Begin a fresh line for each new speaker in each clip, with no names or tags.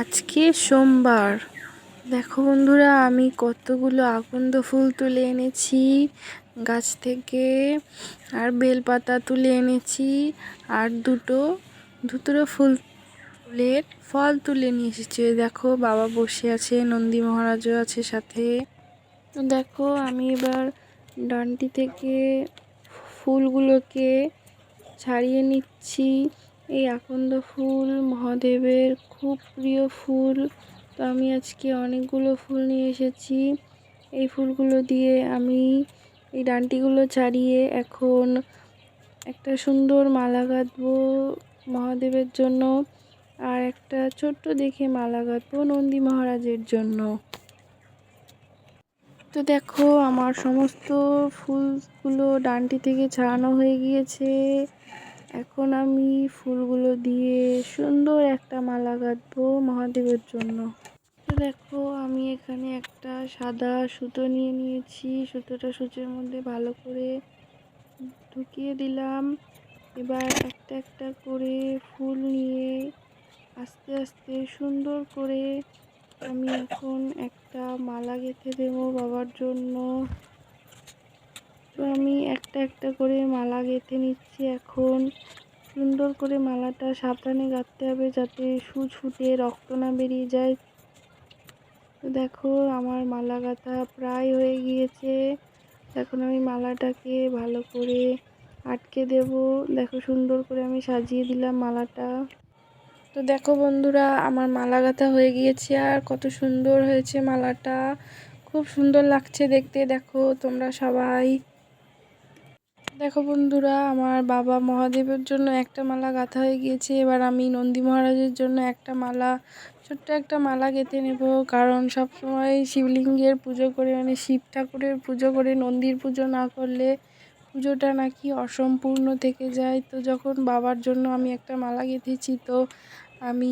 আজকে সোমবার। দেখো বন্ধুরা, আমি কতগুলো আকন্দ ফুল তুলে এনেছি। গাছ থেকে আর বেলপাতা তুলে এনেছি। আর দুটো দুটো ফুল ফুলের ফল তুলে নিয়ে এসেছি। দেখো, বাবা বসে আছে, নন্দী মহারাজও আছে সাথে। দেখো, আমি এবার ডানটি থেকে ফুলগুলোকে ছাড়িয়ে নিচ্ছি। এই আকন্দ ফুল, মহাদেবের খুব প্রিয় ফুল। তো আমি আজকে অনেকগুলো ফুল নিয়ে এসেছি। এই ফুলগুলো দিয়ে আমি এই ডান্টিগুলো ছাড়িয়ে এখন একটা সুন্দর মালা গাঁথবো মহাদেবের জন্য আর একটা ছোট্ট দেখে মালা গাঁথবো নন্দী মহারাজের জন্য। তো দেখো, আমার সমস্ত ফুলগুলো ডানটি থেকে ছাড়ানো হয়ে গিয়েছে। এখন আমি ফুলগুলো দিয়ে সুন্দর একটা মালা গাঁথবো মহাদেবের জন্য। তো দেখো, আমি এখানে একটা সাদা সুতো নিয়ে নিয়েছি। সুতোটা সূচের মধ্যে ভালো করে ঢুকিয়ে দিলাম। এবার একটা একটা করে ফুল নিয়ে আস্তে আস্তে সুন্দর করে আমি এখন একটা মালা গেঁথে দেবো বাবার জন্য। তো আমি একটা একটা করে মালা গেঁথে নিচ্ছি এখন। সুন্দর করে মালাটা সাবধানে গাঁথতে হবে যাতে সুচ ফুটে, রক্ত না বেরিয়ে যায়। তো দেখো, আমার মালা গাঁথা প্রায় হয়ে গিয়েছে। এখন আমি মালাটাকে ভালো করে আটকে দেব। দেখো, সুন্দর করে আমি সাজিয়ে দিলাম মালাটা। তো দেখো বন্ধুরা, আমার মালা গাঁথা হয়ে গিয়েছে আর কত সুন্দর হয়েছে মালাটা। খুব সুন্দর লাগছে দেখতে। দেখো, তোমরা সবাই দেখো বন্ধুরা, আমার বাবা মহাদেবের জন্য একটা মালা গাঁথা হয়ে গিয়েছে। এবার আমি নন্দী মহারাজের জন্য একটা মালা, ছোট্ট একটা মালা গেঁথে নেব। কারণ সবসময় শিবলিঙ্গের পুজো করে মানে শিব ঠাকুরের পুজো করে নন্দীর পুজো না করলে পুজোটা নাকি অসম্পূর্ণ থেকে যায়। তো যখন বাবার জন্য আমি একটা মালা গেঁথেছি, তো আমি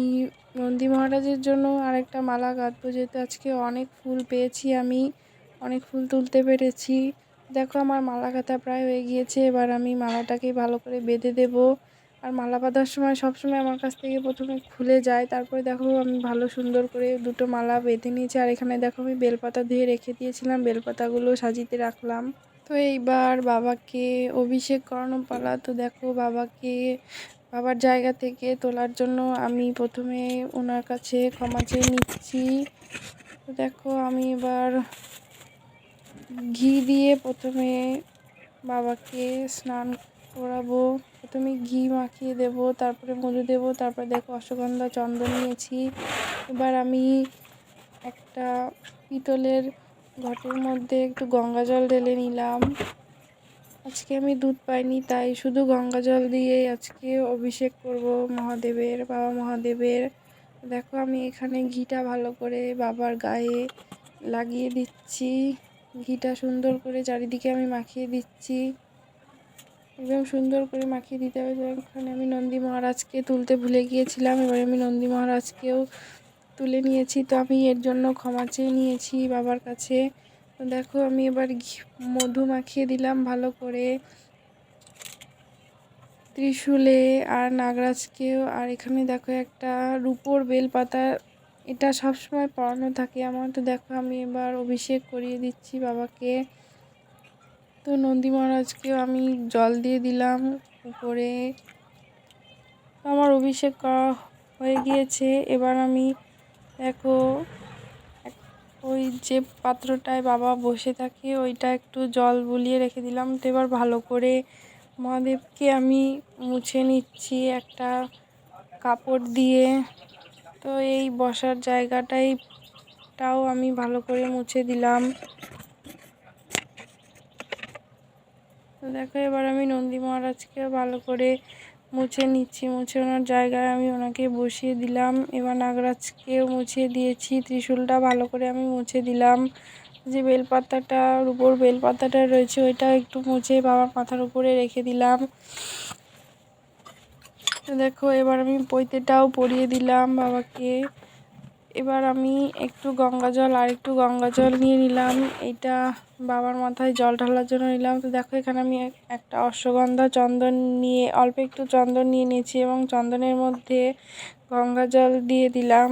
নন্দী মহারাজের জন্য আরেকটা মালা গাঁথবো। যেহেতু আজকে অনেক ফুল পেয়েছি আমি, অনেক ফুল তুলতে পেরেছি। দেখো, আমার মালা গাঁথা প্রায় হয়ে গিয়েছে। এবার আমি মালাটাকে ভালো করে বেঁধে দেব। আর মালা বাঁধার সময় সবসময় আমার কাছ থেকে প্রথমে খুলে যায়। তারপরে দেখো, আমি ভালো সুন্দর করে দুটো মালা বেঁধে নিয়েছি। আর এখানে দেখো, আমি বেলপাতা ধুয়ে রেখে দিয়েছিলাম। বেলপাতাগুলো সাজিতে রাখলাম। তো এইবার বাবাকে অভিষেক করানো পালা। তো দেখো, বাবাকে, বাবার জায়গা থেকে তোলার জন্য আমি প্রথমে ওনার কাছে ক্ষমা চেয়ে নিচ্ছি। তো দেখো, আমি এবার ঘি দিয়ে প্রথমে বাবাকে স্নান করাবো। প্রথমে ঘি মাখিয়ে দেব, তারপরে মধু দেব, তারপরে দেখো অশ্বগন্ধা চন্দন নিয়েছি। এবার আমি একটা পিতলের ঘটের মধ্যে একটু গঙ্গা জল ঢেলে নিলাম। আজকে আমি দুধ পাইনি, তাই শুধু গঙ্গা জল দিয়েই আজকে অভিষেক করব মহাদেবের, বাবা মহাদেবের। দেখো আমি এখানে ঘিটা ভালো করে বাবার গায়ে লাগিয়ে দিচ্ছি। ঘিটা সুন্দর করে চারিদিকে আমি মাখিয়ে দিচ্ছি। একদম সুন্দর করে মাখিয়ে দিতে হবে। এখানে আমি নন্দী মহারাজকে তুলতে ভুলে গিয়েছিলাম, এবার আমি নন্দী মহারাজকেও তুলে নিয়েছি। তো আমি এর জন্য ক্ষমা চেয়ে নিয়েছি বাবার কাছে। তো দেখো, আমি এবার মধু মাখিয়ে দিলাম ভালো করে। ত্রিশূলে আর নাগরাজকেও। আর এখানে দেখো একটা রুপোর বেলপাতা এটা সবসময় পড়ানো থাকে। আমার তো দেখো, আমি এবার অভিষেক করিয়ে দিচ্ছি বাবাকে। তো নন্দী মহারাজকেও আমি জল দিয়ে দিলাম উপরে। আমার অভিষেক করা হয়ে গিয়েছে। এবার আমি দেখো, ওই যে পাত্রটায় বাবা বসে থাকে, ওইটা একটু জল বুলিয়ে রেখে দিলাম। তো এবার ভালো করে মহাদেবকে আমি মুছে নিচ্ছি একটা কাপড় দিয়ে। তো এই বসার জায়গাটাই টাও আমি ভালো করে মুছে দিলাম। তো দেখো, এবার আমি নন্দী মহারাজকে ভালো করে মুছে নিচ্ছি। মুছে ওনার জায়গায় আমি ওনাকে বসিয়ে দিলাম। এবার নাগরাজকেও মুছিয়ে দিয়েছি। ত্রিশূলটা ভালো করে আমি মুছে দিলাম। যে বেলপাতাটার উপর বেলপাতাটা রয়েছে, ওইটা একটু মুছে বাবার মাথার উপরে রেখে দিলাম। দেখো, এবার আমি পৈতেটাও পরিয়ে দিলাম বাবাকে। এবার আমি একটু গঙ্গা জল আর একটু গঙ্গা জল নিয়ে নিলাম। এইটা বাবার মাথায় জল ঢালার জন্য নিলাম। তো দেখো, এখানে আমি একটা অশ্বগন্ধা চন্দন নিয়ে, অল্প একটু চন্দন নিয়ে নিয়েছি এবং চন্দনের মধ্যে গঙ্গা জল দিয়ে দিলাম।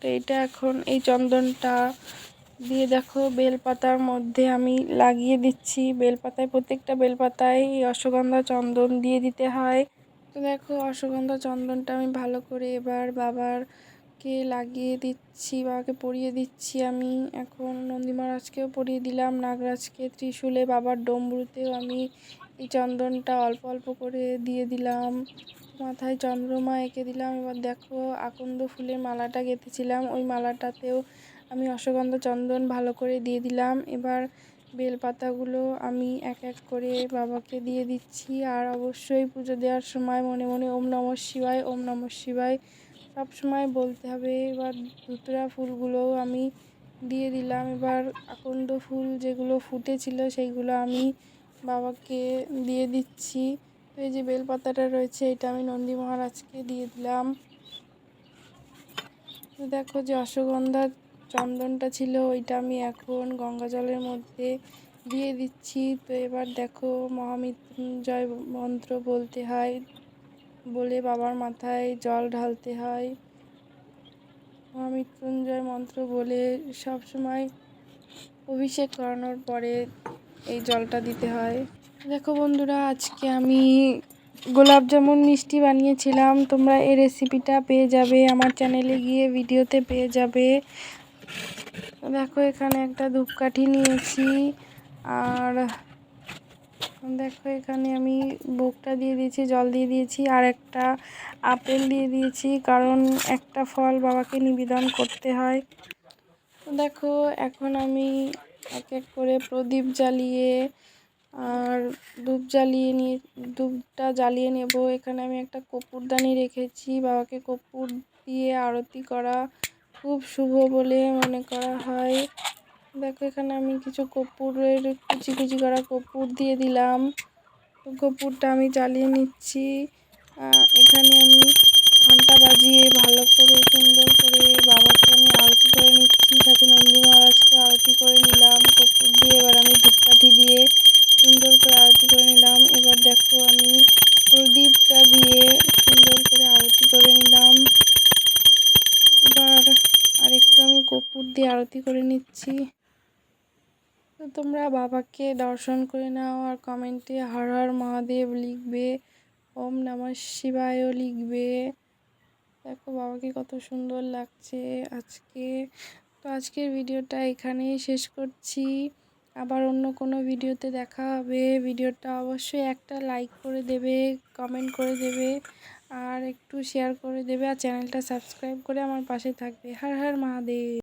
তো এটা এখন এই চন্দনটা দিয়ে দেখো, বেলপাতার মধ্যে আমি লাগিয়ে দিচ্ছি। বেলপাতায়, প্রত্যেকটা বেলপাতায় এই অশ্বগন্ধা চন্দন দিয়ে দিতে হয়। তো দেখো অশ্বগন্ধা চন্দনটা আমি ভালো করে এবার বাবারকে লাগিয়ে দিচ্ছি, বাবাকে পরিয়ে দিচ্ছি আমি। এখন নন্দী মহারাজকেও পরিয়ে দিলাম, নাগরাজকে ত্রিশূলে বাবার ডমরুতেও আমি এই চন্দনটা অল্প অল্প করে দিয়ে দিলাম। মাথায় চন্দ্রমা এঁকে দিলাম, এবার দেখো আকন্দ ফুলের মালাটা গেঁথেছিলাম, ওই মালাটাতেও আমি অশ্বগন্ধা চন্দন ভালো করে দিয়ে দিলাম। এবার বেলপাতাগুলো আমি এক এক করে বাবাকে দিয়ে দিচ্ছি। আর অবশ্যই পুজো দেওয়ার সময় মনে মনে ওম নম শিবায়, ওম নম শিবায় সব সময় বলতে হবে। এবার ধুতরা ফুলগুলোও আমি দিয়ে দিলাম। এবার আকন্দ ফুল যেগুলো ফুটেছিল সেইগুলো আমি বাবাকে দিয়ে দিচ্ছি। তো এই যে বেলপাতাটা রয়েছে এটা আমি নন্দী মহারাজকে দিয়ে দিলাম। দেখো যে অশ্বগন্ধা চন্দনটা ছিল, ওইটা আমি এখন গঙ্গা জলের মধ্যে দিয়ে দিচ্ছি। তো এবার দেখো, মহামৃত্যুঞ্জয় মন্ত্র বলতে হয়, বলে বাবার মাথায় জল ঢালতে হয়। মহামৃত্যুঞ্জয় মন্ত্র বলে সব সময় অভিষেক করানোর পরে এই জলটা দিতে হয়। দেখো বন্ধুরা, আজকে আমি গোলাপ জামুন মিষ্টি বানিয়েছিলাম। তোমরা এই রেসিপিটা পেয়ে যাবে, আমার চ্যানেলে গিয়ে ভিডিওতে পেয়ে যাবে। দেখো, এখানে একটা ধূপকাঠি নিয়েছি। আর দেখো, এখানে আমি বুকটা দিয়ে দিয়েছি, জল দিয়ে দিয়েছি, আর একটা আপেল দিয়ে দিয়েছি, কারণ একটা ফল বাবাকে নিবেদন করতে হয়। দেখো, এখন আমি এক এক করে প্রদীপ জ্বালিয়ে, আর ধূপ জ্বালিয়ে নিয়ে, ধূপটা জ্বালিয়ে নেব। এখানে আমি একটা কপুরদানি রেখেছি, বাবাকে কপুর দিয়ে আরতি করা খুব শুভ বলে মনে করা হয়। দেখো, এখানে আমি কিছু কপুরের কুচি কুচি করা কপুর দিয়ে দিলাম। কপুরটা আমি জ্বালিয়ে নিচ্ছি। এখানে আমি ঘণ্টা বাজিয়ে ভালো করে সুন্দর করে বাবাকে আমি আরতি করে নিচ্ছি। সাথে নন্দী মহারাজকে আরতি করে নিলাম কপুর দিয়ে এবার আমি ধূপকাঠি দিয়ে সুন্দর করে আরতি করে নিলাম এবার দেখো আমি প্রদীপটা দিয়ে সুন্দর করে আরতি করে নিলাম এবার আরেকটু আমি কপুর দিয়ে আরতি করে নিচ্ছি। তো তোমরা বাবাকে দর্শন করে নাও আর কমেন্টে হর হর মহাদেব লিখবে, ওম নমঃ শিবায়ও লিখবে। দেখো বাবাকে কত সুন্দর লাগছে আজকে। তো আজকের ভিডিওটা এখানেই শেষ করছি। আবার অন্য কোনো ভিডিওতে দেখা হবে। ভিডিওটা অবশ্যই একটা লাইক করে দেবে কমেন্ট করে দেবে, আর একটু শেয়ার করে দেবে, আর চ্যানেলটা সাবস্ক্রাইব করে আমার পাশে থাকবে। হর হর মহাদেব।